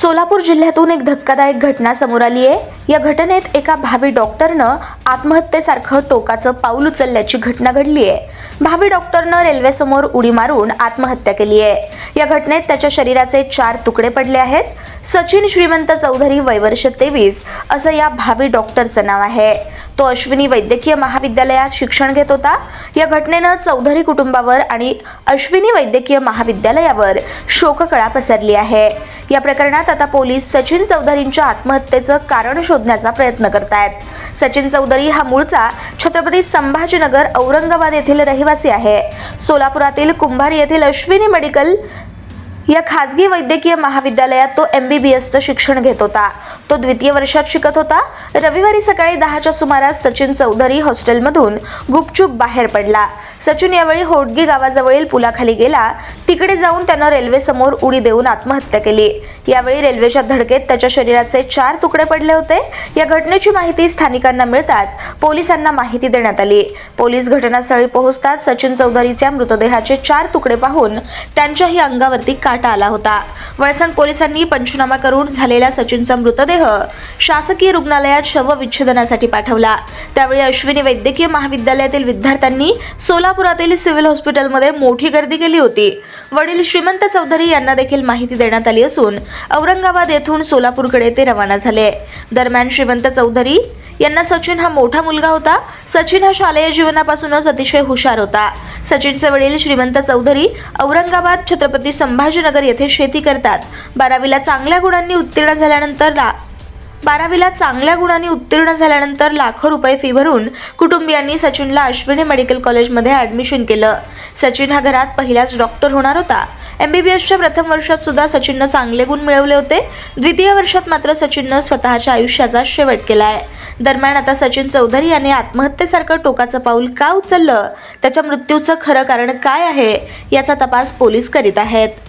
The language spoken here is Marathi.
सोलापूर जिल्ह्यातून एक धक्कादायक घटना समोर आली आहे. या घटनेत एका भावी डॉक्टरनं आत्महत्येसारखं टोकाचं पाऊल उचलल्याची घटना घडली आहे. भावी डॉक्टरनं रेल्वेसमोर उडी मारून आत्महत्या केली आहे. या घटनेत त्याच्या शरीराचे चार तुकडे पडले आहेत. सचिन श्रीमंत चौधरी वयवर्ष तेवीस असं या भावी डॉक्टरचं नाव आहे. तो अश्विनी वैद्यकीय महाविद्यालयात शिक्षण घेत होता. या घटनेनं चौधरी कुटुंबावर आणि अश्विनी वैद्यकीय महाविद्यालयावर शोककळा पसरली आहे. या प्रकरणात आता पोलीस सचिन चौधरींच्या आत्महत्येचं कारण शोधण्याचा प्रयत्न करतायत. सचिन चौधरी हा मूळचा छत्रपती संभाजीनगर औरंगाबाद येथील रहिवासी आहे. सोलापुरातील कुंभार येथील अश्विनी मेडिकल या खाजगी वैद्यकीय महाविद्यालयात तो एम बी बी एसचं शिक्षण घेत होता. तो द्वितीय वर्षात शिकत होता. रविवारी सकाळी दहाच्या सुमारास सचिन चौधरी हॉस्टेलमधून गुपचूप बाहेर पडला. सचिन यावेळी होडगी गावाजवळील पुलाखाली गेला. तिकडे जाऊन त्यानं रेल्वेसमोर उडी देऊन आत्महत्या केली. यावेळी रेल्वेच्या धडकेत त्याच्या शरीराचे चार तुकडे पडले होते. या घटनेची माहिती स्थानिकांना मिळताच पोलिसांना माहिती देण्यात आली. पोलीस घटनास्थळी पोहोचताच सचिन चौधरीच्या मृतदेहाचे चार तुकडे पाहून त्यांच्याही अंगावरती काट आला होता. वळसंग पोलिसांनी पंचनामा करून झालेला सचिनचा मृतदेह शासकीय रुग्णालयात शवविच्छेदनासाठी पाठवला. त्यावेळी अश्विनी वैद्यकीय महाविद्यालयातील विद्यार्थ्यांनी सोलापुरातील सिव्हिल हॉस्पिटलमध्ये मोठी गर्दी केली होती. वडील श्रीमंत चौधरी यांना देखील माहिती देण्यात आली असून औरंगाबाद येथून सोलापूरकडे ते रवाना झाले. दरम्यान श्रीमंत चौधरी यांना सचिन हा मोठा मुलगा होता. सचिन हा शालेय जीवनापासूनच अतिशय हुशार होता. सचिनचे वडील श्रीमंत चौधरी औरंगाबाद छत्रपती संभाजीनगर येथे शेती करतात. बारावीला चांगल्या गुणांनी उत्तीर्ण झाल्यानंतर रा बारावीला चांगल्या गुणांनी उत्तीर्ण झाल्यानंतर लाखो रुपये फी भरून कुटुंबियांनी सचिनला अश्विनी मेडिकल कॉलेजमध्ये ॲडमिशन केलं. सचिन हा घरात पहिलाच डॉक्टर होणार होता. एम बी बी एसच्या प्रथम वर्षात सुद्धा सचिननं चांगले गुण मिळवले होते. द्वितीय वर्षात मात्र सचिननं स्वतःच्या आयुष्याचा शेवट केला आहे दरम्यान आता सचिन चौधरी यांनी आत्महत्येसारखं टोकाचं पाऊल का उचललं? त्याच्या मृत्यूचं खरं कारण काय आहे? याचा तपास पोलीस करीत आहेत.